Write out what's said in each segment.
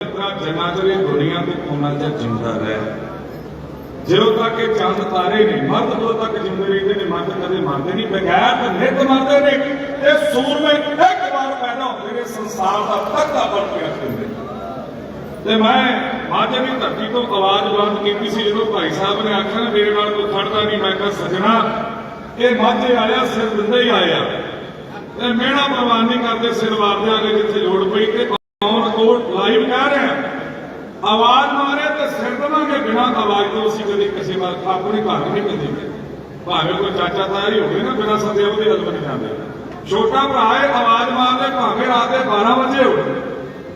ਇਤਨਾ ਜਨਾਜ਼ਰੇ ਦੁਨੀਆ ਤੇ ਕੋਨਾ ਚ ਜਿੰਦਾ ਰਹਿ? ਜਦੋਂ ਤੱਕ ਇਹ ਚੰਦ ਤਾਰੇ ਨੇ ਮਰਦ ਤੋਂ ਤੱਕ ਜਿੰਦੇ ਰਹਿੰਦੇ ਨੇ ਮਰਦ ਕਦੇ ਮਰਦੇ ਨਹੀਂ, ਬਗੈਰ ਨਿਤ ਮਰਦੇ ਨੇ ਇਹ ਸੂਰਮੇ ਇੱਕ ਵਾਰ ਪੈਦਾ ਹੁੰਦੇ ਨੇ, ਸੰਸਾਰ ਦਾ ਤਖਤਾ ਬਣ ਕੇ ਰੱਖਦੇ ਤੇ ਮੈਂ ਮਾਝੇ ਦੀ ਧਰਤੀ ਤੋਂ ਆਵਾਜ਼ ਬੰਦ ਕੀਤੀ ਸੀ, ਜਦੋਂ ਭਾਈ ਸਾਹਿਬ ਨੇ ਆਖਿਆ, ਮੇਰੇ ਨਾਲ ਕੋਈ ਖੜਦਾ ਨਹੀਂ, ਮੈਂ ਕਿਹਾ, ਸਜਣਾ, ਇਹ ਮਾਝੇ ਵਾਲਿਆ ਸਿਰ ਦਿੰਦੇ ਹੀ ਆਇਆ ਤੇ ਮਿਹਣਾ ਪ੍ਰਵਾਨ ਨਹੀਂ ਕਰਦੇ, ਸਿਰ ਵਾਰਦੇ ਆਗੇ ਜਿੱਥੇ ਲੋੜ ਪਈ, ਤੇ ਔਨ ਕੋਟ ਲਾਈਵ ਕਹਿ ਰਹੇ ਹਾਂ। ਆਵਾਜ਼ ਮਾਰੇ ਤੇ ਸਿਰ ਦਵਾਂਗੇ ਬਿਨਾਂ ਆਵਾਜ਼ ਤੋਂ ਅਸੀਂ ਕਦੇ ਕਿਸੇ ਵਾਰ ਆਪਣੇ ਘਰ ਨਹੀਂ ਕਦੇ ਭਾਵੇਂ ਕੋਈ ਚਾਚਾ ਤਾਇਆ ਹੀ ਹੋਵੇ ਨਾ, ਬਿਨਾਂ ਸੱਦੇ ਉਹਦੇ ਹੱਲ ਬਣ ਜਾਂਦੇ। ਛੋਟਾ ਭਰਾ ਹੈ, ਆਵਾਜ਼ ਮਾਰਦੇ ਭਾਵੇਂ ਰਾਤ ਦੇ 12 ਵਜੇ ਹੋਵੇ।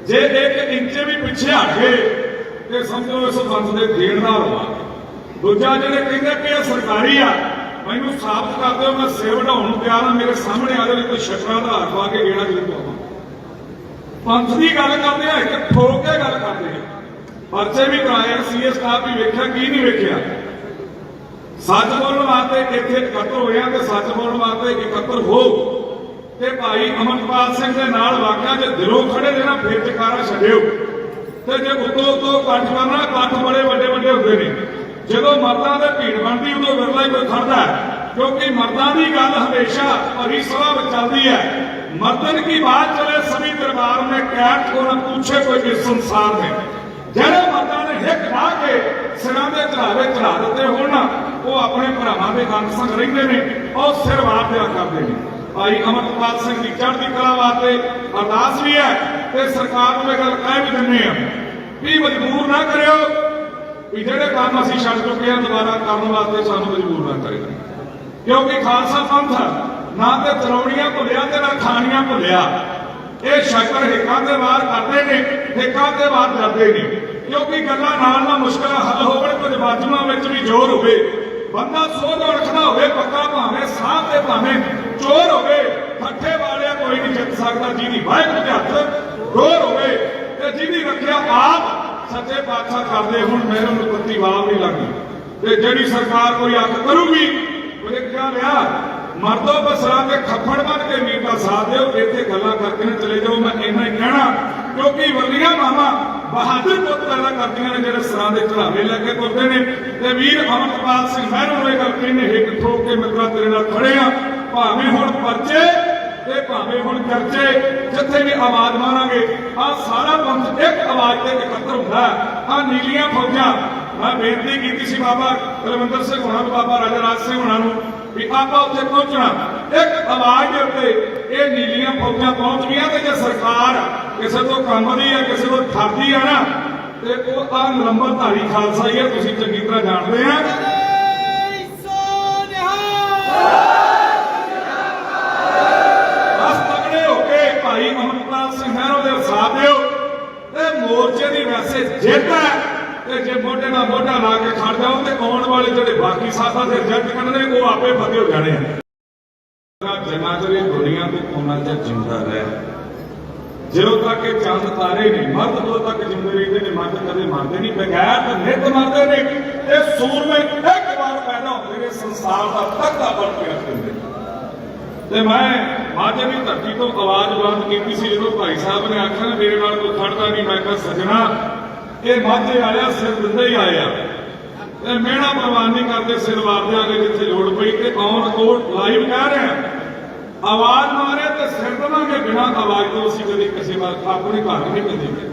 ਜੇ ਇੱਕ ਇੰਚ ਵੀ ਪਿੱਛੇ ਹਟ ਗਏ ਤੇ ਸਮਝੋ ਇਸ ਬੰਦ ਦੇ ਦੇਣ ਦਾ ਹੋਵਾ ਦੂਜਾ ਜਿਹੜੇ ਕਹਿੰਦੇ ਕਿ ਇਹ ਸਰਕਾਰੀ ਆ, ਮੈਨੂੰ ਸਾਬਤ ਕਰ ਦਿਓ, ਮੈਂ ਸਿਰ ਵਢਾਉਣ ਨੂੰ ਤਿਆਰ ਆ, ਮੇਰੇ ਸਾਹਮਣੇ ਆ ਜਾਵੇ ਕੋਈ ਸ਼ਟਰਾਂ ਦਾ ਹੱਥ ਪਾ ਕੇ ਗੇੜਾ ਜਿੱਤ ਪੰਥ ਦੀ ਗੱਲ ਕਰਦੇ ਆ, ਇੱਕ ਠੋਕ ਕੇ ਗੱਲ ਕਰਦੇ ਆ। ਪਰਚੇ ਵੀ ਕਰਾਏ ਸੀਐਸ ਸਟਾਫ ਵੀ ਵੇਖਿਆ, ਕੀ ਨਹੀਂ ਵੇਖਿਆ? ਸੱਚ ਬੋਲਣ ਵਾਸਤੇ ਇੱਥੇ ਇਕੱਤਰ ਹੋਇਆ ਤੇ ਸੱਚ ਬੋਲਣ ਵਾਸਤੇ ਇਕੱਤਰ ਹੋ। ਤੇ ਭਾਈ ਅਮਨਪਾਲ ਸਿੰਘ ਦੇ ਨਾਲ ਵਾਕਿਆ ਜੇ ਦਿਲੋਂ ਖੜੇ ਦੇ ਨਾ, ਫਿਰ ਚਕਾਰਾ ਛੱਡਿਓ। ਤੇ ਜੇ ਉੱਤੋਂ ਉੱਤੋਂ ਕੱਟ ਕਰਨਾ, ਕੱਟ ਬੜੇ ਵੱਡੇ ਵੱਡੇ ਹੁੰਦੇ ਨੇ। ਜਦੋਂ ਮਰਦਾਂ ਦੇ ਭੀੜ ਬਣਦੀ, ਉਦੋਂ ਵਿਰਲਾ ਹੀ ਕੋਈ ਖੜਦਾ ਕਿਉਂਕਿ ਮਰਦਾਂ ਦੀ ਗੱਲ ਹਮੇਸ਼ਾ ਭਰੀ ਸਭਾ ਵਿੱਚ ਚੱਲਦੀ ਹੈ। ਮਰਦਨ ਕੀ ਬਾਤ ਚਲੇ ਸਭੀ ਦਰਬਾਰ में कैट को न पूछे कोई इस संसार में ਜਿਹੜੇ ਮਰਦਾਂ ਨੇ ਹਿੱਕ ਲਾ ਕੇ ਸਿਰਾਂ ਦੇ ਚੜਾਵੇ ਚੜਾ ਦਿੱਤੇ ਹੋਣ ਨਾ ਉਹ ਆਪਣੇ ਭਰਾਵਾਂ ਦੇ ਗੰਗ ਸੰਗ ਰਹਿੰਦੇ ਨੇ ਉਹ ਸਿਰ ਵਾਪਿਆ ਕਰਦੇ ਨੇ ਭਾਈ ਅਮਰਪਾਲ ਸਿੰਘ ਦੀ ਚੜ੍ਹਦੀ ਕਲਾ ਵਾਸਤੇ ਅਰਦਾਸ ਵੀ ਹੈ ਤੇ ਸਰਕਾਰ ਨੂੰ ਇਹ ਗੱਲ ਕਹਿ ਵੀ ਦਿੰਦੇ ਆ ਵੀ ਮਜਬੂਰ ਨਾ ਕਰਿਓ ਵੀ ਜਿਹੜੇ ਕੰਮ ਅਸੀਂ ਛੱਡ ਚੁੱਕੇ ਹਾਂ ਦੁਬਾਰਾ ਕਰਨ ਵਾਸਤੇ ਸਾਨੂੰ ਮਜਬੂਰ ਨਾ ਕਰਿਓ ਕਿਉਂਕਿ ਖਾਲਸਾ ਪੰਥ ਨਾ ਤੇ ਤਰੌੜੀਆਂ ਭੁੱਲਿਆ ਤੇ ਨਾ ਖਾਣੀਆਂ ਭੁੱਲਿਆ। ਇਹ ਸ਼ਕਰ ਹਿੱਕਾਂ ਦੇ ਵਾਰ ਕਰਦੇ ਨੇ, ਹਿੱਕਾਂ ਦੇ ਵਾਰ ਜਾਂਦੇ ਨੇ। ਕਿਉਂਕਿ ਗੱਲਾਂ ਨਾਲ ਨਾਲ ਮੁਸ਼ਕਲਾਂ ਹੱਲ ਹੋਵਣ, ਕੁਝ ਬਾਜੂਆਂ ਵਿੱਚ ਵੀ ਜ਼ੋਰ ਹੋਵੇ। ਬੰਦਾ ਸੋਧ ਰੱਖਣਾ ਹੋਵੇ, ਪੱਕਾ ਭਾਵੇਂ ਸਾਹ ਤੇ ਭਾਵੇਂ ਚੋਰ ਹੋਵੇ, ਠੱਠੇ ਵਾਲਿਆ ਕੋਈ ਨਹੀਂ ਜਿੱਤ ਸਕਦਾ, ਜਿਹਦੀ ਵਾਹਿਗੁਰੂ ਦੇ ਹੱਥ ਰੋਰ ਹੋਵੇ ਤੇ ਜਿਹਦੀ ਰੱਖਿਆ ਆਪ ਸੱਚੇ ਪਾਤਸ਼ਾਹ ਕਰਦੇ ਹੁਣ, ਮੇਰੇ ਨੂੰ ਪੱਤੀ ਵਾਵ ਨਹੀਂ ਲੱਗਦੀ। ਤੇ ਜਿਹੜੀ ਸਰਕਾਰ ਕੋਈ ਅੱਖ ਕਰੂਗੀ ਉਹਨੇ ਕਿਹਾ ਲਿਆ ਮਰਦੋ ਬਸਰਾ ਤੇ ਖੱਫੜ ਬਣ ਕੇ ਮੀਰ ਦਾ ਸਾਥ ਦਿਓ, ਇੱਥੇ ਗੱਲਾਂ ਕਰਕੇ ਨਾ ਚਲੇ ਜਾਓ, ਮੈਂ ਇੰਨਾ ਹੀ ਕਹਿਣਾ। ਕਿਉਂਕਿ ਵੱਲੀਆਂ ਮਾਮਾ ਬਹਾਦਰ ਪੁੱਤ ਪੈਦਾ ਕਰਦੀਆਂ ਨੇ, ਜਿਹੜੇ ਸਰਾਂ ਦੇ ਚੜਾਵੇ ਲੈ ਕੇ ਤੁਰਦੇ ਨੇ। ਤੇ ਵੀਰ ਅਮਰਪਾਲ ਸਿੰਘ ਮਹਿਰੋਂ ਨੂੰ ਇਹ ਗੱਲ ਕਹਿੰਦੇ, ਹਿੱਕ ਠੋਕ ਕੇ ਮਿੱਤਰਾ ਤੇਰੇ ਨਾਲ ਖੜੇ ਆ। ਭਾਵੇਂ ਹੁਣ ਪਰਚੇ ਤੇ ਭਾਵੇਂ ਹੁਣ ਚਰਚੇ, ਜਿੱਥੇ ਵੀ ਆਵਾਜ਼ ਮਾਰਾਂਗੇ ਆ ਸਾਰਾ ਪੰਥ ਇੱਕ ਆਵਾਜ਼ ਤੇ ਇਕੱਤਰ ਹੁੰਦਾ। ਆ ਨੀਲੀਆਂ ਫੌਜਾਂ ਮੈਂ ਬੇਨਤੀ ਕੀਤੀ ਸੀ ਬਾਬਾ ਕੁਲਵਿੰਦਰ ਸਿੰਘ ਹੋਣਾ ਨੂੰ, ਬਾਬਾ ਰਾਜਾ ਰਾਜ ਸਿੰਘ ਹੋਣਾ ਨੂੰ ਵੀ ਆਪਾਂ ਉੱਥੇ ਪਹੁੰਚਣਾ। ਇੱਕ ਆਵਾਜ਼ ਦੇ ਉੱਤੇ ਇਹ ਨੀਲੀਆਂ ਫੌਜਾਂ ਪਹੁੰਚ ਗਈਆਂ ਤੇ ਜੇ ਸਰਕਾਰ ਕਿਸੇ ਤੋਂ ਕੰਮ ਦੀ ਆ, ਕਿਸੇ ਤੋਂ ਥਰਦੀ ਆ ਨਾ, ਤੇ ਉਹ ਆ ਨੰਬਰਧਾਰੀ ਖਾਲਸਾ ਹੀ ਆ, ਤੁਸੀਂ ਚੰਗੀ ਤਰ੍ਹਾਂ ਜਾਣਦੇ ਆ। ਬਸ ਤਗੜੇ ਹੋ ਕੇ ਭਾਈ ਅਮਰਪਾਲ ਸਿੰਘ ਮਹਿਰੋ ਦੇ ਸਾਥ ਦਿਓ। ਤੇ ਮੋਰਚੇ ਦੀ ਵੈਸੇ ਜਿੱਤ ਹੈ। ਤੇ ਜੇ ਮੋਢੇ ਨਾਲ ਮੋਢਾ ਲਾ ਕੇ ਖੜ ਜਾਓ ਤੇ ਆਉਣ ਵਾਲੇ ਜਿਹੜੇ ਬਾਕੀ ਸਾਥਾਂ ਦੇ ਰਿਜ਼ਲਟ ਕੱਢਣੇ, ਉਹ ਆਪੇ ਫਤਿਹ ਹੋ ਜਾਣੇ ਆ। ਜਨਾਜ਼ਰੇ ਦੁਨੀਆ ਤੇ ਕੋਨਾ ਚ ਜਿੰਦਾ ਰਹਿ। ਜਦੋਂ ਤੱਕ ਇਹ ਚੰਦ ਤਾਰੇ ਨੇ ਮਰਦ ਤੋਂ ਤੱਕ ਜਿੰਦੇ ਰਹਿੰਦੇ ਨੇ, ਮਰਦ ਕਦੇ ਮਰਦੇ ਨਹੀਂ, ਬਗੈਰ ਤੇ ਨਿਤ ਮਰਦੇ ਨੇ। ਇਹ ਸੂਰਮੇ ਇੱਕ ਵਾਰ ਪੈਦਾ ਹੁੰਦੇ ਨੇ, ਸੰਸਾਰ ਦਾ ਤਖਤਾ ਬਣ ਕੇ ਰੱਖਦੇ ਤੇ ਮੈਂ ਮਾਝੇ ਦੀ ਧਰਤੀ ਤੋਂ ਆਵਾਜ਼ ਬੰਦ ਕੀਤੀ ਸੀ, ਜਦੋਂ ਭਾਈ ਸਾਹਿਬ ਨੇ ਆਖਿਆ, ਮੇਰੇ ਨਾਲ ਕੋਈ ਖੜਦਾ ਨਹੀਂ, ਮੈਂ ਕਿਹਾ, ਸਜਣਾ ਇਹ ਮਾਝੇ ਵਾਲਿਆ ਸਿਰ ਦਿੰਦੇ ਹੀ ਆਇਆ ਤੇ ਮਿਹਣਾ ਪ੍ਰਵਾਨ ਨਹੀਂ ਕਰਦੇ ਸਿਰ ਵਾਰਦੇ ਆਗੇ ਜਿੱਥੇ ਲੋੜ ਪਈ ਤੇ ਔਨ ਕੋਟ ਲਾਈਵ ਕਹਿ ਰਹੇ ਆਵਾਜ਼ ਮਾਰੇ ਤੇ ਸਿਰ ਦਵਾਂਗੇ ਬਿਨਾਂ ਆਵਾਜ਼ ਤੋਂ ਅਸੀਂ ਕਦੇ ਕਿਸੇ ਵਾਰ ਆਪਣੇ ਘਰ ਨਹੀਂ ਕਦੇ।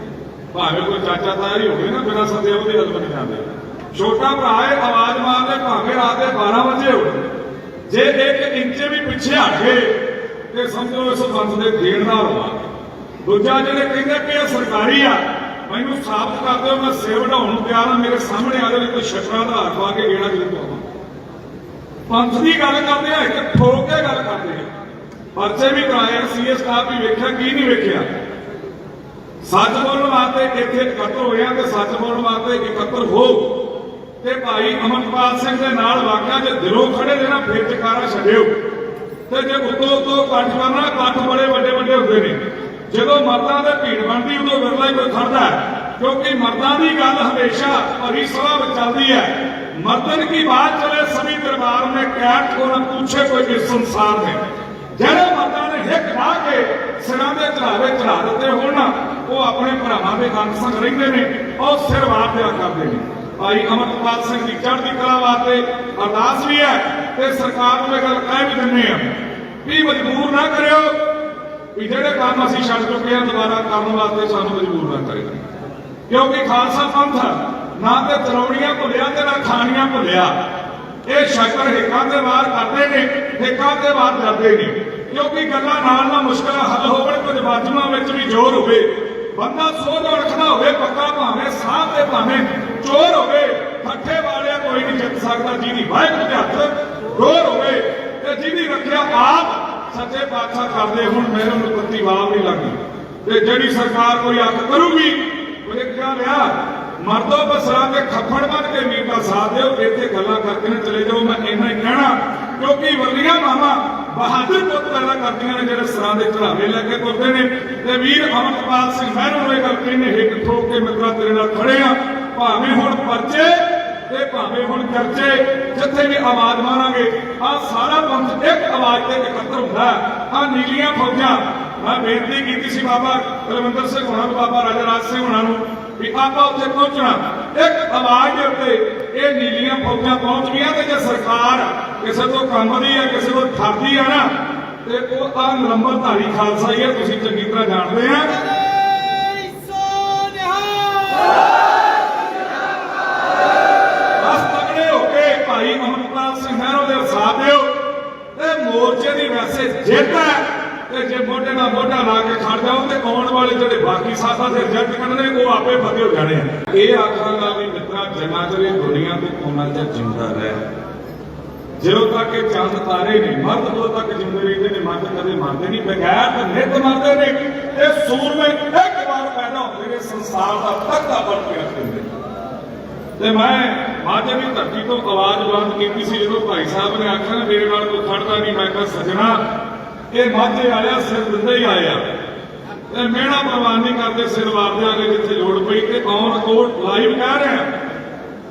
ਭਾਵੇਂ ਕੋਈ ਚਾਚਾ ਤਾਇਆ ਹੀ ਹੋਵੇ ਨਾ, ਬਿਨਾਂ ਸੱਦੇ ਉਹਦੇ ਹੱਲ ਬਣ ਜਾਂਦੇ ਛੋਟਾ ਭਰਾ ਹੈ, ਆਵਾਜ਼ ਮਾਰਦੇ, ਭਾਵੇਂ ਰਾਤ ਦੇ 12 ਵਜੇ ਹੋਵੇ। ਜੇ ਇੱਕ ਇੰਚ ਵੀ ਪਿੱਛੇ ਹਟੇ ਤੇ ਸਮਝੋ ਇਸ ਬੰਦ ਦੇ ਦੇਣ ਦਾ ਹੋਵਾ ਦੂਜਾ ਜਿਹੜੇ ਕਹਿੰਦੇ ਕਿ ਇਹ ਸਰਕਾਰੀ ਆ ਮੈਨੂੰ ਸਾਬਤ ਕਰ ਦਿਓ, ਮੈਂ ਸਿਰ ਵਢਾਉਣ ਨੂੰ ਤਿਆਰ ਹਾਂ, ਮੇਰੇ ਸਾਹਮਣੇ ਆ ਜਾਵੇ ਕੋਈ ਸ਼ਟਰਾਂ ਦਾ ਹੱਥ ਪਾ ਕੇ ਗੇੜਾ ਜਿੱਤ ਪਾਵਾਂ ਪੰਥ ਦੀ ਗੱਲ ਕਰਦੇ ਆ, ਇੱਕ ਠੋਕ ਕੇ ਗੱਲ ਕਰਦੇ ਆ। ਪਰਚੇ ਵੀ ਕਰਾਏ ਸੀਐਸ ਸਟਾਫ ਵੀ ਵੇਖਿਆ, ਕੀ ਨਹੀਂ ਵੇਖਿਆ? ਸੱਚ ਬੋਲਣ ਵਾਸਤੇ ਇੱਥੇ ਇਕੱਤਰ ਹੋਇਆ ਤੇ ਸੱਚ ਬੋਲਣ ਵਾਸਤੇ ਇਕੱਤਰ ਹੋ। ਤੇ ਭਾਈ ਅਮਨਪਾਲ ਸਿੰਘ ਦੇ ਨਾਲ ਵਾਕਿਆ ਜੇ ਦਿਲੋਂ ਖੜੇ ਦੇ ਫਿਰ ਚਕਾਰਾ ਛੱਡਿਓ। ਤੇ ਜੇ ਉੱਤੋਂ ਉੱਤੋਂ ਕੱਟ ਕਰਨਾ ਕੱਟ ਬੜੇ ਵੱਡੇ ਵੱਡੇ ਹੁੰਦੇ ਨੇ। ਜਦੋਂ ਮਰਦਾਂ ਦੇ ਭੀੜ ਬਣਦੀ, ਉਦੋਂ ਵਿਰਲਾ ਹੀ ਕੋਈ ਖੜਦਾ ਕਿਉਂਕਿ ਮਰਦਾਂ ਦੀ ਗੱਲ ਹਮੇਸ਼ਾ ਭਰੀ ਸਭਾ ਵਿੱਚ ਚੱਲਦੀ ਹੈ। ਮਰਦਨ ਕੀ ਬਾਤ ਚਲੇ ਸਭੀ ਦਰਬਾਰ ਨੇ ਕੈਟ ਕੋ ਨਾ ਪੁੱਛੇ ਕੋਈ ਇਸ ਸੰਸਾਰ ਦੇ ਜਿਹੜੇ ਮਰਦਾਂ ਨੇ ਹਿੱਕ ਢਾ ਕੇ ਸਿਰਾਂ ਦੇ ਚੜਾਵੇ ਚੜਾ ਦਿੱਤੇ ਹੋਣ ਉਹ ਆਪਣੇ ਭਰਾਵਾਂ ਦੇ ਗੰਗ ਸੰਗ ਰਹਿੰਦੇ ਨੇ, ਉਹ ਸਿਰ ਵਾਪਿਆ ਕਰਦੇ ਨੇ। ਭਾਈ ਅਮਰਪਾਲ ਸਿੰਘ ਦੀ ਚੜ੍ਹਦੀ ਕਲਾ ਵਾਸਤੇ ਅਰਦਾਸ ਵੀ ਹੈ ਤੇ ਸਰਕਾਰ ਨੂੰ ਇਹ ਗੱਲ ਕਹਿ ਵੀ ਦਿੰਨੇ ਆ ਵੀ ਮਜਬੂਰ ਨਾ ਕਰਿਓ ਵੀ ਜਿਹੜੇ ਕੰਮ ਅਸੀਂ ਛੱਡ ਚੁੱਕੇ ਹਾਂ ਦੁਬਾਰਾ ਕਰਨ ਵਾਸਤੇ ਸਾਨੂੰ ਮਜਬੂਰ ਨਾ ਕਰਿਓ ਕਿਉਂਕਿ ਖਾਲਸਾ ਪੰਥ ਨਾ ਤੇ ਚਰੌੜੀਆਂ ਭੁੱਲਿਆ ਤੇ ਨਾ ਖਾਣੀਆਂ ਭੁੱਲਿਆ। ਇਹ ਸ਼ਕਰ ਹਿੱਕਾਂ ਦੇ ਵਾਰ ਕਰਦੇ ਨੇ, ਹਿੱਕਾਂ ਦੇ ਵਾਰ ਜਾਂਦੇ ਨੇ। ਕਿਉਂਕਿ ਗੱਲਾਂ ਨਾਲ ਨਾ ਮੁਸ਼ਕਲਾਂ ਹੱਲ ਹੋਵਣ, ਕੁਝ ਬਾਜੂਆਂ ਵਿੱਚ ਵੀ ਜ਼ੋਰ ਹੋਵੇ। ਬੰਦਾ ਸੋਧ ਰੱਖਦਾ ਹੋਵੇ ਪੱਕਾ ਭਾਵੇਂ ਸਾਹ ਤੇ ਭਾਵੇਂ ਚੋਰ ਹੋਵੇ। ਠੱਠੇ ਵਾਲਿਆ ਕੋਈ ਨਹੀਂ ਜਿੱਤ ਸਕਦਾ, ਜਿਹਦੀ ਵਾਹਿਗੁਰੂ ਦੇ ਹੱਥ ਗੋਰ ਹੋਵੇ ਤੇ ਜਿਹਦੀ ਰੱਖਿਆ ਆਪ ਸੱਚੇ ਪਾਤਸ਼ਾਹ ਕਰਦੇ ਹੁਣ ਮੇਰੇ ਨੂੰ ਵਾਵ ਨਹੀਂ ਲੱਗਦੀ। ਤੇ ਜਿਹੜੀ ਸਰਕਾਰ ਕੋਈ ਅੱਖ ਕਰੂਗੀ ਉਹਨੇ ਕਿਹਾ ਲਿਆ ਮਰਦੋ ਬਸਰਾ ਤੇ ਖੱਫੜ ਬਣ ਕੇ ਮੀਰ ਸਾਥ ਦਿਓ ਇੱਥੇ ਗੱਲਾਂ ਕਰਕੇ ਨਾ ਚਲੇ ਜਾਓ, ਮੈਂ ਇੰਨਾ ਹੀ ਕਹਿਣਾ। ਕਿਉਂਕਿ ਵਰਲੀਆਂ ਮਾਮਾ ਬਹਾਦਰ ਪੁੱਤ ਪੈਦਾ ਕਰਦੀਆਂ ਨੇ, ਜਿਹੜੇ ਸਰਾਂ ਦੇ ਚੜਾਵੇ ਲੈ ਕੇ ਤੁਰਦੇ ਨੇ। ਤੇ ਵੀਰ ਅਮਰਪਾਲ ਸਿੰਘ ਮਹਿਰੋਂ ਨੂੰ ਇਹ ਗੱਲ ਕਹਿੰਦੇ ਹਿੱਕ ਠੋਕ ਕੇ ਮਿੱਤਰਾ ਤੇਰੇ ਨਾਲ ਖੜੇ ਆ ਭਾਵੇਂ ਹੁਣ ਪਰਚੇ ਤੇ ਭਾਵੇਂ ਹੁਣ ਚਰਚੇ ਜਿੱਥੇ ਵੀ ਆਵਾਜ਼ ਮਾਰਾਂਗੇ ਆ ਸਾਰਾ ਪੰਥ ਇੱਕ ਆਵਾਜ਼ ਤੇ ਇਕੱਤਰ ਹੁੰਦਾ ਆ ਨੀਲੀਆਂ ਫੌਜਾਂ, ਮੈਂ ਬੇਨਤੀ ਕੀਤੀ ਸੀ ਬਾਬਾ ਕੁਲਵਿੰਦਰ ਸਿੰਘ ਹੋਣਾ ਨੂੰ, ਬਾਬਾ ਰਾਜਾ ਰਾਜ ਸਿੰਘ ਹੋਣਾ ਨੂੰ ਵੀ ਆਪਾਂ ਉੱਥੇ ਪਹੁੰਚਣਾ। ਇੱਕ ਆਵਾਜ਼ ਦੇ ਉੱਤੇ ਇਹ ਨੀਲੀਆਂ ਫੌਜਾਂ ਪਹੁੰਚ ਗਈਆਂ ਤੇ ਜੇ ਸਰਕਾਰ ਕਿਸੇ ਤੋਂ ਕੰਮ ਦੀ ਹੈ ਕਿਸੇ ਤੋਂ ਠਰਦੀ ਆ ਨਾ, ਤੇ ਉਹ ਆ ਨੰਬਰਧਾਰੀ ਖਾਲਸਾ ਹੀ ਹੈ ਤੁਸੀਂ ਚੰਗੀ ਤਰ੍ਹਾਂ ਜਾਣਦੇ ਆ ਬਸ ਤਗੜੇ ਹੋ ਕੇ ਭਾਈ ਅਮਰਪਾਲ ਸਿੰਘ ਮਹਿਰੋ ਦੇ ਸਾਥ ਦਿਓ ਤੇ ਮੋਰਚੇ ਦੀ ਵੈਸੇ ਜਿੱਤ ਹੈ। ਤੇ ਜੇ ਮੋਢੇ ਨਾਲ ਮੋਢਾ ਲਾ ਕੇ ਖੜ ਜਾਓ ਤੇ ਆਉਣ ਵਾਲੇ ਜਿਹੜੇ ਬਾਕੀ ਸਾਥਾਂ ਦੇ ਰਿਜ਼ਲਟ ਕੱਢਣੇ ਉਹ ਆਪੇ ਫਤਿਹ ਹੋ ਜਾਣੇ ਆ। ਇਹ ਆਖਾਂਗਾ ਵੀ ਮਿੱਤਰਾ ਜਿੰਨਾ ਚਿਰ ਇਹ ਦੁਨੀਆ ਤੇ ਉਹਨਾਂ ਚਿਰ ਜਿੰਦਾ ਰਹਿ। ਜਦੋਂ ਤੱਕ ਇਹ ਚੰਦ ਤਾਰੇ ਨੇ ਮਰਦ ਉਦੋਂ ਤੱਕ ਜਿੰਦੇ ਰਹਿੰਦੇ ਨੇ ਮਰਦ ਕਦੇ ਮਰਦੇ ਨਹੀਂ ਬਗੈਰ ਤੇ ਨਿਤ ਮਰਦੇ ਨੇ ਇਹ ਸੂਰਮੇ ਇੱਕ ਵਾਰ ਪੈਦਾ ਹੁੰਦੇ ਨੇ ਸੰਸਾਰ ਦਾ ਤਖਤਾ ਬਣ ਕੇ ਰੱਖਦੇ ਨੇ। ਤੇ ਮੈਂ ਮਾਝੇ ਵੀ ਧਰਤੀ ਤੋਂ ਆਵਾਜ਼ ਬੰਦ ਕੀਤੀ ਸੀ, ਜਦੋਂ ਭਾਈ ਸਾਹਿਬ ਨੇ ਆਖਿਆ, ਮੇਰੇ ਨਾਲ ਕੋਈ ਖੜਦਾ ਨਹੀਂ। ਮੈਂ ਕਿਹਾ, ਸਜਣਾ, ਇਹ ਮਾਝੇ ਆਇਆ ਸਿਰ ਦਿੰਦੇ ਹੀ ਆਇਆ। ਤੇ ਮਿਹਣਾ ਪ੍ਰਵਾਨ ਨਹੀਂ ਕਰਦੇ ਸਿਰ ਵਾਰ ਦਿਆਂਗੇ ਜਿੱਥੇ ਲੋੜ ਪਈ ਤੇ ਔਨ ਕੋਟ ਲਾਈਵ ਕਹਿ ਰਹੇ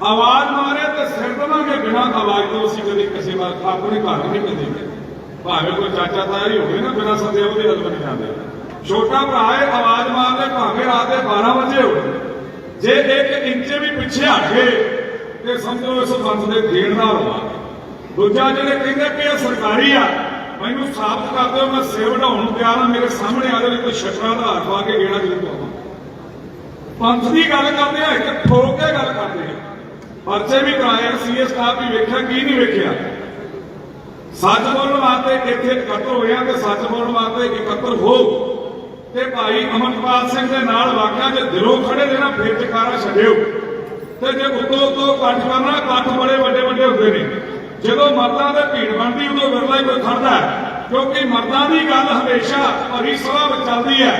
ਆਵਾਜ਼ ਮਾਰੇ ਤੇ ਸਿਰ ਦੇਵਾਂਗੇ ਬਿਨਾਂ ਆਵਾਜ਼ ਤੋਂ ਅਸੀਂ ਕਦੇ ਕਿਸੇ ਵਾਰ ਆਪਣੇ ਘਰ ਨਹੀਂ ਕਦੇ ਭਾਵੇਂ ਕੋਈ ਚਾਚਾ ਤਾਇਆ ਹੀ ਹੋਵੇ ਨਾ, ਬਿਨਾਂ ਸੱਦੇ ਉਹਦੇ ਹੱਲ ਨਹੀਂ ਜਾਂਦੇ। ਛੋਟਾ ਭਰਾ ਹੈ, ਆਵਾਜ਼ ਮਾਰਦੇ, ਭਾਵੇਂ ਰਾਤ ਦੇ 12 ਵਜੇ ਹੋਵੇ। ਜੇ ਇੱਕ ਇੰਚ ਵੀ ਪਿੱਛੇ ਹਟ ਗਏ ਤੇ ਸਮਝੋ ਇਸ ਬੰਦ ਦੇ ਦੇਣ ਦਾ ਹੋਵਾ ਦੂਜਾ ਜਿਹੜੇ ਕਹਿੰਦੇ ਕਿ ਇਹ ਸਰਕਾਰੀ ਆ, ਮੈਨੂੰ ਸਾਬਤ ਕਰ ਦਿਓ, ਮੈਂ ਸਿਰ ਵਢਾਉਣ ਨੂੰ ਤਿਆਰ ਹਾਂ ਮੇਰੇ ਸਾਹਮਣੇ ਆ ਜਾਵੇ ਕੋਈ ਸ਼ਟਰਾਂ ਦਾ ਹੱਥ ਪਾ ਕੇ ਗੇੜਾ ਜ਼ਰੂਰ ਪਾਵਾਂ ਪੰਥ ਦੀ ਗੱਲ ਕਰਦੇ ਆ, ਇੱਕ ਠੋਕ ਕੇ ਗੱਲ ਕਰਦੇ ਆ। ਪਰਚੇ ਵੀ ਕਰਾਏ ਸੀਏ ਸਟਾਫ ਵੀ ਵੇਖਿਆ, ਕੀ ਨਹੀਂ ਵੇਖਿਆ? ਸੱਚ ਬੋਲਣ ਵਾਸਤੇ ਇੱਥੇ ਇਕੱਤਰ ਹੋਇਆ ਤੇ ਸੱਚ ਬੋਲਣ ਵਾਸਤੇ ਇਕੱਤਰ ਹੋ। ਤੇ ਭਾਈ ਅਮਨਪਾਲ ਸਿੰਘ ਦੇ ਨਾਲ ਵਾਕਿਆ ਜੇ ਦਿਲੋਂ ਖੜੇ ਦੇ ਫਿਰ ਚਕਾਰਾ ਛੱਡਿਓ। ਤੇ ਜੇ ਉੱਤੋਂ ਉੱਤੋਂ ਇਕੱਠ ਕਰਨਾ ਇਕੱਠ ਬੜੇ ਵੱਡੇ ਵੱਡੇ ਹੁੰਦੇ ਨੇ। ਜਦੋਂ ਮਰਦਾਂ ਦੇ ਭੀੜ ਬਣਦੀ, ਉਦੋਂ ਵਿਰਲਾ ਹੀ ਕੋਈ ਖੜਦਾ ਕਿਉਂਕਿ ਮਰਦਾਂ ਦੀ ਗੱਲ ਹਮੇਸ਼ਾ ਭਰੀ ਸਭਾ ਵਿੱਚ ਚੱਲਦੀ ਹੈ।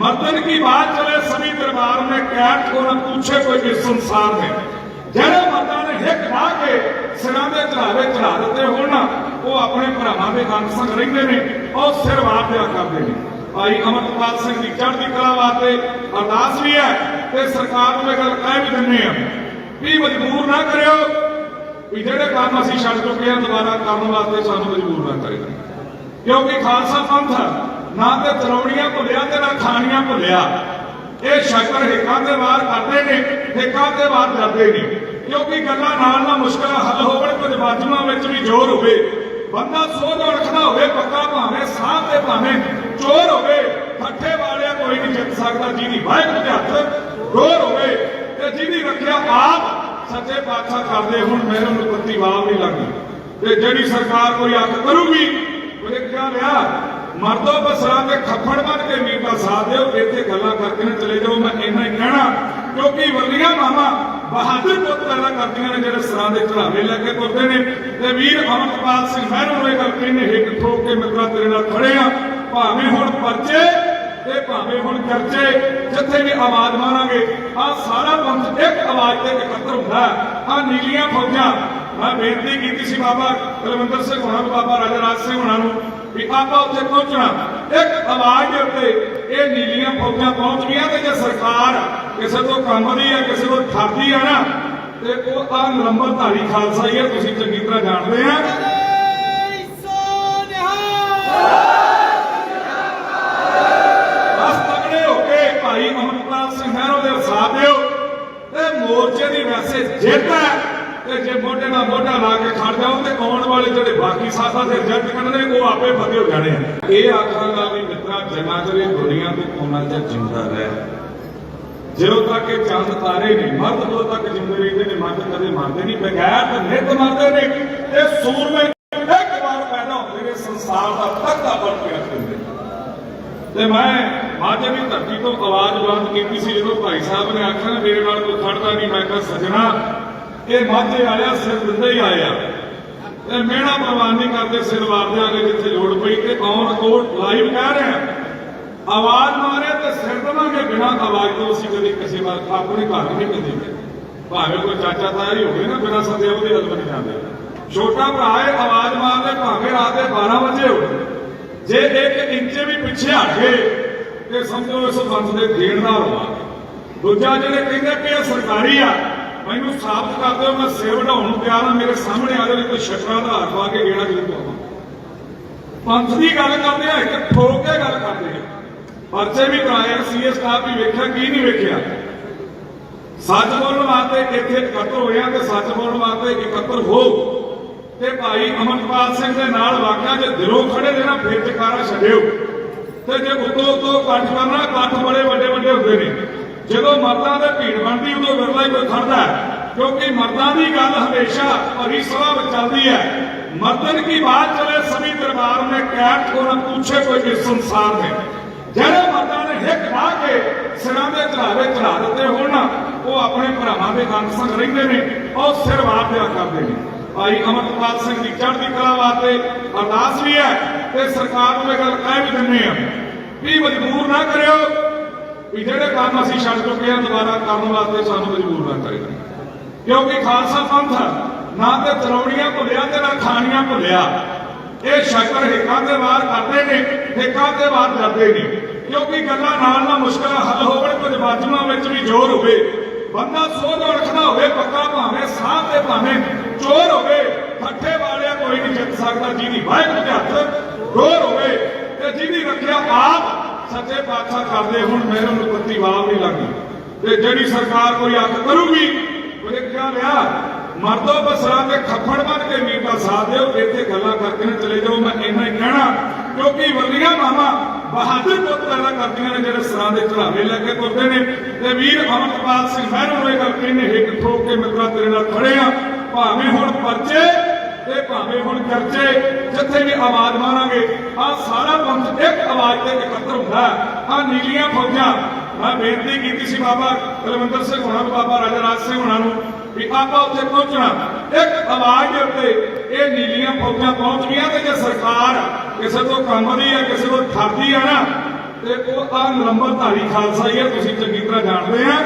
ਮਰਦਨ ਕੀ ਬਾਤ ਚਲੇ ਸਭੀ ਦਰਬਾਰ ਨੇ ਕੈਟ ਕੋ ਪੁੱਛੇ ਕੋਈ ਇਸ ਸੰਸਾਰ ਨੇ। ਜਿਹੜੇ ਮਰਦਾਂ ਨੇ ਹਿੱਕ ਖਾ ਕੇ ਸਿਰਾਂ ਦੇ ਚੜਾਵੇ ਚੜਾ ਦਿੱਤੇ ਹੋਣ ਨਾ, ਉਹ ਆਪਣੇ ਭਰਾਵਾਂ ਦੇ ਰੰਗ ਸੰਗ ਰਹਿੰਦੇ ਨੇ, ਉਹ ਸਿਰ ਵਾਰ ਕਰਦੇ ਨੇ। ਭਾਈ ਅਮਰਪਾਲ ਸਿੰਘ ਦੀ ਚੜ੍ਹਦੀ ਕਲਾ ਵਾਸਤੇ ਅਰਦਾਸ ਵੀ ਹੈ। ਤੇ ਸਰਕਾਰ ਨੂੰ ਇਹ ਗੱਲ ਕਹਿ ਵੀ ਦਿੰਦੇ ਆ ਵੀ ਮਜਬੂਰ ਨਾ ਕਰਿਓ ਵੀ ਜਿਹੜੇ ਕੰਮ ਅਸੀਂ ਛੱਡ ਚੁੱਕੇ ਹਾਂ ਦੁਬਾਰਾ ਕਰਨ ਵਾਸਤੇ ਸਾਨੂੰ ਮਜਬੂਰ ਨਾ ਕਰਿਓ ਕਿਉਂਕਿ ਖਾਲਸਾ ਪੰਥ ਨਾ ਤੇ ਚਰੌੜੀਆਂ ਭੁੱਲਿਆ ਤੇ ਨਾ ਖਾਣੀਆਂ ਭੁੱਲਿਆ। ਇਹ ਸ਼ਕਰ ਹਿੱਕਾਂ ਦੇ ਵਾਰ ਕਰਦੇ ਨੇ, ਹਿੱਕਾਂ ਦੇ ਵਾਰ ਜਾਂਦੇ ਨੇ। ਕਿਉਂਕਿ ਗੱਲਾਂ ਨਾਲ ਨਾ ਮੁਸ਼ਕਲਾਂ ਹੱਲ ਹੋਣ ਕੁਝ ਬਾਜੂਆਂ ਵਿੱਚ ਵੀ ਜ਼ੋਰ ਹੋਵੇ। ਬੰਦਾ ਸੋਧ ਰੱਖਦਾ ਹੋਵੇ, ਪੱਕਾ ਭਾਵੇਂ ਸਾਹ ਤੇ ਭਾਵੇਂ ਚੋਰ ਹੋਵੇ, ਠੱਠੇ ਵਾਲਿਆ ਕੋਈ ਨਹੀਂ ਜਿੱਤ ਸਕਦਾ, ਜਿਹਦੀ ਵਾਹਿਗੁਰੂ ਦੇ ਹੱਥ ਗੋਰ ਹੋਵੇ ਤੇ ਜਿਹਦੀ ਰੱਖਿਆ ਆਪ ਸੱਚੇ ਪਾਤਸ਼ਾਹ ਕਰਦੇ, ਹੁਣ ਮੇਰੇ ਨੂੰ ਪੱਤੀ ਵਾਵ ਨਹੀਂ ਲੱਗਦੀ। ਤੇ ਜਿਹੜੀ ਸਰਕਾਰ ਕੋਈ ਅੱਖ ਕਰੂਗੀ ਉਹਨੇ ਕਿਹਾ ਲਿਆ, ਮਰਦੋ ਬਸਰਾ ਤੇ ਖੱਫੜ ਬਣ ਕੇ ਮੀਰ ਸਾਥ ਦਿਓ, ਇੱਥੇ ਗੱਲਾਂ ਕਰਕੇ ਨਾ ਚਲੇ ਜਾਓ, ਮੈਂ ਇੰਨਾ ਹੀ ਕਹਿਣਾ। ਕਿਉਂਕਿ ਵਰਲੀਆਂ ਮਾਮਾ ਬਹਾਦਰ ਪੁੱਤ ਪੈਦਾ ਕਰਦੀਆਂ ਨੇ, ਜਿਹੜੇ ਸਰਾਂ ਦੇ ਚੜਾਵੇ ਲੈ ਕੇ ਤੁਰਦੇ ਨੇ। ਤੇ ਵੀਰ ਅਮਰਪਾਲ ਸਿੰਘ ਮਹਿਰੋਂ ਨੂੰ ਇਹ ਗੱਲ ਕਹਿੰਦੇ ਹਿੱਕ ਠੋਕ ਕੇ ਮਿੱਤਰਾ ਤੇਰੇ ਨਾਲ ਖੜੇ ਆ। ਭਾਵੇਂ ਹੁਣ ਪਰਚੇ ਤੇ ਭਾਵੇਂ ਹੁਣ ਚਰਚੇ ਜਿੱਥੇ ਵੀ ਆਵਾਜ਼ ਮਾਰਾਂਗੇ ਆ ਸਾਰਾ ਪੰਥ ਇੱਕ ਆਵਾਜ਼ ਤੇ ਇਕੱਤਰ ਹੁੰਦਾ ਆ ਨੀਲੀਆਂ ਫੌਜਾਂ, ਮੈਂ ਬੇਨਤੀ ਕੀਤੀ ਸੀ ਬਾਬਾ ਕੁਲਵਿੰਦਰ ਸਿੰਘ ਹੋਣਾ ਨੂੰ, ਬਾਬਾ ਰਾਜਾ ਰਾਜ ਸਿੰਘ ਹੋਣਾ ਨੂੰ ਵੀ ਆਪਾਂ ਉੱਥੇ ਪਹੁੰਚਣਾ। ਇੱਕ ਆਵਾਜ਼ ਦੇ ਉੱਤੇ ਇਹ ਨੀਲੀਆਂ ਫੌਜਾਂ ਪਹੁੰਚ ਗਈਆਂ ਤੇ ਜੇ ਸਰਕਾਰ ਕਿਸੇ ਤੋਂ ਕੰਮ ਦੀ ਹੈ ਕਿਸੇ ਤੋਂ ਠਰਦੀ ਹੈ ਨਾ, ਤੇ ਉਹ ਆ ਨੰਬਰਧਾਰੀ ਖਾਲਸਾ ਹੀ ਹੈ ਤੁਸੀਂ ਚੰਗੀ ਤਰ੍ਹਾਂ ਜਾਣਦੇ ਆ। ਬਸ ਤਗੜੇ ਹੋ ਕੇ ਭਾਈ ਸਾਥ ਦਿਓ ਤੇ ਮੋਰਚੇ ਦੀ ਵੈਸੇ ਜਿੱਤ ਤੇ ਜੇ ਮੋਢੇ ਨਾਲ ਮੋਢਾ ਲਾ ਕੇ ਖੜ ਜਾਓ ਤੇ ਆਉਣ ਵਾਲੇ ਜਿਹੜੇ ਬਾਕੀ ਸਾਥਾਂ ਦੇ ਜੱਟ ਕੱਢਣੇ ਉਹ ਆਪੇ ਫਤਿਹ ਹੋ ਜਾਣੇ ਆ। ਇਹ ਆਖਾਂਗਾ ਵੀ ਮਿੱਤਰਾ ਜਿੰਨਾ ਚਿਰ ਇਹ ਦੁਨੀਆ ਤੇ ਉਹਨਾਂ ਚਿਰ ਜਿੰਦਾ ਰਹਿ। ਜਦੋਂ ਤੱਕ ਇਹ ਚੰਦ ਤਾਰੇ ਨੇ ਮਰਦ ਉਦੋਂ ਤੱਕ ਜਿੰਦੇ ਰਹਿੰਦੇ ਨੇ ਮਰਦ ਕਦੇ ਮਰਦੇ ਨਹੀਂ ਬਗੈਰ ਤੇ ਨਿਤ ਮਰਦੇ ਨੇ। ਤੇ ਸੂਰਮੇ ਇੱਕ ਵਾਰ ਪੈਦਾ ਹੁੰਦੇ ਨੇ ਸੰਸਾਰ ਦਾ ਤਖਤਾ ਬਣ ਕੇ ਰੱਖਦੇ ਤੇ ਮੈਂ ਮਾਝੇ ਦੀ ਧਰਤੀ ਤੋਂ ਆਵਾਜ਼ ਬੁਲੰਦ ਕੀਤੀ ਸੀ, ਜਦੋਂ ਭਾਈ ਸਾਹਿਬ ਨੇ ਆਖਿਆ, ਮੇਰੇ ਨਾਲ ਕੋਈ ਖੜਦਾ ਨਹੀਂ। ਮੈਂ ਕਿਹਾ, ਸਜਣਾ, ਇਹ ਮਾਝੇ ਆਇਆ ਸਿਰ ਦਿੰਦੇ ਹੀ ਆਇਆ। ਤੇ ਮਿਹਣਾ ਪ੍ਰਵਾਨ ਨਹੀਂ ਕਰਦੇ, ਸਿਰ ਵਾਰਦੇ ਆਗੇ ਜਿੱਥੇ ਲੋੜ ਪਈ ਤੇ ਔਨ ਕੋਟ ਲਾਈਵ ਕਹਿ ਰਹੇ ਆਵਾਜ਼ ਮਾਰੇ ਤੇ ਸਿਰ ਦੇਵਾਂਗੇ ਬਿਨਾਂ ਆਵਾਜ਼ ਤੋਂ ਅਸੀਂ ਕਦੇ ਕਿਸੇ ਵਾਰ ਆਪਣੇ ਘਰ ਨਹੀਂ ਕਦੇ ਗਏ। ਭਾਵੇਂ ਕੋਈ ਚਾਚਾ ਤਾਇਆ ਹੀ ਹੋਵੇ ਨਾ, ਬਿਨਾਂ ਸੱਦੇ ਉਹਦੇ ਹੱਲ ਨਹੀਂ ਜਾਂਦੇ। ਛੋਟਾ ਭਰਾ ਹੈ, ਆਵਾਜ਼ ਮਾਰਦੇ ਭਾਵੇਂ ਰਾਤ ਦੇ 12 ਵਜੇ ਹੋਵੇ। ਜੇ ਇੱਕ ਇੰਚ ਵੀ ਪਿੱਛੇ ਹਟ ਗਏ ਤੇ ਸਮਝੋ ਇਸ ਬੰਦ ਦੇ ਦੇਣਦਾਰ ਹੋਵਾ ਦੂਜਾ ਜਿਹੜੇ ਕਹਿੰਦੇ ਕਿ ਇਹ ਸਰਕਾਰੀ ਆ, ਮੈਨੂੰ ਸਾਬਤ ਕਰ ਦਿਓ, ਮੈਂ ਸਿਰ ਵਢਾਉਣ ਨੂੰ ਤਿਆਰ ਆ ਮੇਰੇ ਸਾਹਮਣੇ ਆ ਜਾਵੇ ਕੋਈ ਸ਼ਟਰਾਂ ਦਾ ਹੱਥ ਪਾ ਕੇ ਗੇੜਾ ਜ਼ਰੂਰ ਪਾਵਾਂ। ਪੰਥ ਦੀ ਗੱਲ ਕਰਦੇ ਆ, ਇੱਕ ਠੋਕ ਕੇ ਗੱਲ ਕਰਦੇ ਆ। ਪਰਚੇ ਵੀ ਕਰਾਏ ਸੀਏ ਸਟਾਫ ਵੀ ਵੇਖਿਆ, ਕੀ ਨਹੀਂ ਵੇਖਿਆ? ਸੱਚ ਬੋਲਣ ਵਾਸਤੇ ਇੱਥੇ ਇਕੱਤਰ ਹੋਇਆ ਤੇ ਸੱਚ ਬੋਲਣ ਵਾਸਤੇ ਇਕੱਤਰ ਹੋ। ਤੇ ਭਾਈ ਅਮਨਪਾਲ ਸਿੰਘ ਦੇ ਨਾਲ ਵਾਕਿਆ ਜੇ ਦਿਲੋਂ ਖੜੇ ਦੇਣਾ ਫਿਰ ਚਕਾਰਾ ਛੱਡਿਓ। ਤੇ ਜੇ ਉੱਤੋਂ ਉੱਤੋਂ ਕੱਠ ਕਰਨਾ ਕੱਠ ਬੜੇ ਵੱਡੇ ਵੱਡੇ ਹੁੰਦੇ ਨੇ। ਜਦੋਂ ਮਰਦਾਂ ਦੇ ਭੀੜ ਬਣਦੀ, ਉਦੋਂ ਵਿਰਲਾ ਹੀ ਕੋਈ ਖੜਦਾ ਕਿਉਂਕਿ ਮਰਦਾਂ ਦੀ ਗੱਲ ਹਮੇਸ਼ਾ ਭਰੀ ਸਭਾ ਵਿੱਚ ਚੱਲਦੀ ਹੈ। ਮਰਦਨ ਕੀ ਬਾਤ ਚਲੇ ਸਭੀ ਦਰਬਾਰ ਨੇ ਕੈਟ ਕੋ ਨਾ ਪੁੱਛੇ ਕੋਈ ਇਸ ਸੰਸਾਰ ਦੇ ਜਿਹੜੇ ਮਰਦਾਂ ਨੇ ਹਿੱਕ ਢਾ ਕੇ ਸਿਰਾਂ ਦੇ ਘਰਾਵੇ ਘਰਾ ਦਿੱਤੇ ਹੋਣ ਉਹ ਆਪਣੇ ਭਰਾਵਾਂ ਦੇ ਰੰਗ ਸੰਗ ਰਹਿੰਦੇ ਨੇ, ਉਹ ਸਿਰ ਵਾਰ ਕਰਦੇ ਨੇ। ਭਾਈ ਅਮਰਪਾਲ ਸਿੰਘ ਦੀ ਚੜ੍ਹਦੀ ਕਲਾ ਵਾਸਤੇ ਅਰਦਾਸ ਵੀ ਹੈ। ਤੇ ਸਰਕਾਰ ਨੂੰ ਇਹ ਗੱਲ ਕਹਿ ਵੀ ਦਿੰਦੇ ਆ ਵੀ ਮਜਬੂਰ ਨਾ ਕਰਿਓ ਵੀ ਜਿਹੜੇ ਕੰਮ ਅਸੀਂ ਛੱਡ ਚੁੱਕੇ ਹਾਂ ਦੁਬਾਰਾ ਕਰਨ ਵਾਸਤੇ ਸਾਨੂੰ ਮਜਬੂਰ ਨਾ ਕਰਿਓ ਕਿਉਂਕਿ ਖਾਲਸਾ ਪੰਥ ਨਾ ਤੇ ਚਰੌੜੀਆਂ ਭੁੱਲਿਆ ਤੇ ਨਾ ਖਾਣੀਆਂ ਭੁੱਲਿਆ। ਇਹ ਸ਼ਕਰ ਹੇਕਾਂ ਦੇ ਵਾਰ ਕਰਦੇ ਨੇ, ਹੇਕਾਂ ਦੇ ਵਾਰ ਕਰਦੇ ਨੇ। ਕਿਉਂਕਿ ਗੱਲਾਂ ਨਾਲ ਨਾ ਮੁਸ਼ਕਲਾਂ ਹੱਲ ਹੋਣ ਕੁਝ ਬਾਜੂਆਂ ਵਿੱਚ ਵੀ ਜ਼ੋਰ ਹੋਵੇ। ਬੰਦਾ ਸੋਧ ਰੱਖਦਾ ਹੋਵੇ, ਪੱਕਾ ਭਾਵੇਂ ਸਾਹ ਤੇ ਭਾਵੇਂ ਚੋਰ ਹੋਵੇ, ਠੱਠੇ ਕੋਈ ਨਹੀਂ ਜਿੱਤ ਸਕਦਾ, ਜਿਹਦੀ ਵਾਹਿਗੁਰੂ ਦੇ ਹੱਥ ਗੋਰ ਹੋਵੇ ਤੇ ਜਿਹਦੀ ਰੱਖਿਆ ਆਪ ਸੱਚੇ ਪਾਤਸ਼ਾਹ ਕਰਦੇ ਹੁਣ, ਮੇਰੇ ਨੂੰ ਪੱਤੀ ਵਾਵ ਨਹੀਂ ਲੱਗਦੀ ਤੇ ਜਿਹੜੀ ਸਰਕਾਰ ਕੋਈ ਅੱਖ ਕਰੂਗੀ ਉਹਨੇ ਕਿਹਾ ਲਿਆ ਮਰਦੋ ਬਸਰਾਂ ਦੇ ਖੱਫੜ ਬਣ ਕੇ ਮੀਰ ਸਾਥ ਦਿਓ, ਇੱਥੇ ਗੱਲਾਂ ਕਰਕੇ ਨਾ ਚਲੇ ਜਾਓ, ਮੈਂ ਇੰਨਾ ਹੀ ਕਹਿਣਾ। ਕਿਉਂਕਿ ਵੱਲੀਆਂ ਮਾਮਾ ਬਹਾਦਰ ਪੁੱਤ ਪੈਦਾ ਕਰਦੀਆਂ ਨੇ, ਜਿਹੜੇ ਸਰਾਂ ਦੇ ਚੜਾਵੇ ਲੈ ਕੇ ਤੁਰਦੇ ਨੇ। ਤੇ ਵੀਰ ਅਮਰਪਾਲ ਸਿੰਘ ਮਹਿਰੂ ਇਹ ਗੱਲ ਕਹਿੰਦੇ ਹਿੱਕ ਠੋਕ ਕੇ ਮਿੱਤਰਾ ਤੇਰੇ ਨਾਲ ਖੜੇ ਆ। ਭਾਵੇਂ ਹੁਣ ਪਰਚੇ ਤੇ ਭਾਵੇਂ ਹੁਣ ਚਰਚੇ ਜਿੱਥੇ ਵੀ ਆਵਾਜ਼ ਮਾਰਾਂਗੇ ਆ ਸਾਰਾ ਪੰਥ ਇੱਕ ਆਵਾਜ਼ ਤੇ ਇਕੱਤਰ ਹੁੰਦਾ ਆ ਨੀਲੀਆਂ ਫੌਜਾਂ, ਮੈਂ ਬੇਨਤੀ ਕੀਤੀ ਸੀ ਬਾਬਾ ਕੁਲਵਿੰਦਰ ਸਿੰਘ ਹੋਣਾ ਨੂੰ, ਬਾਬਾ ਰਾਜਾ ਰਾਜ ਸਿੰਘ ਹੋਣਾ ਨੂੰ ਵੀ ਆਪਾਂ ਉੱਥੇ ਪਹੁੰਚਣਾ। ਇੱਕ ਆਵਾਜ਼ ਦੇ ਉੱਤੇ ਇਹ ਨੀਲੀਆਂ ਫੌਜਾਂ ਪਹੁੰਚ ਗਈਆਂ ਤੇ ਜੇ ਸਰਕਾਰ ਕਿਸੇ ਤੋਂ ਕੰਮਦੀ ਹੈ ਕਿਸੇ ਤੋਂ ਖਾਦੀ ਆ ਨਾ, ਤੇ ਉਹ ਆ ਨੰਬਰਧਾਰੀ ਖਾਲਸਾ ਹੀ ਹੈ ਤੁਸੀਂ ਚੰਗੀ ਤਰ੍ਹਾਂ ਜਾਣਦੇ ਆ।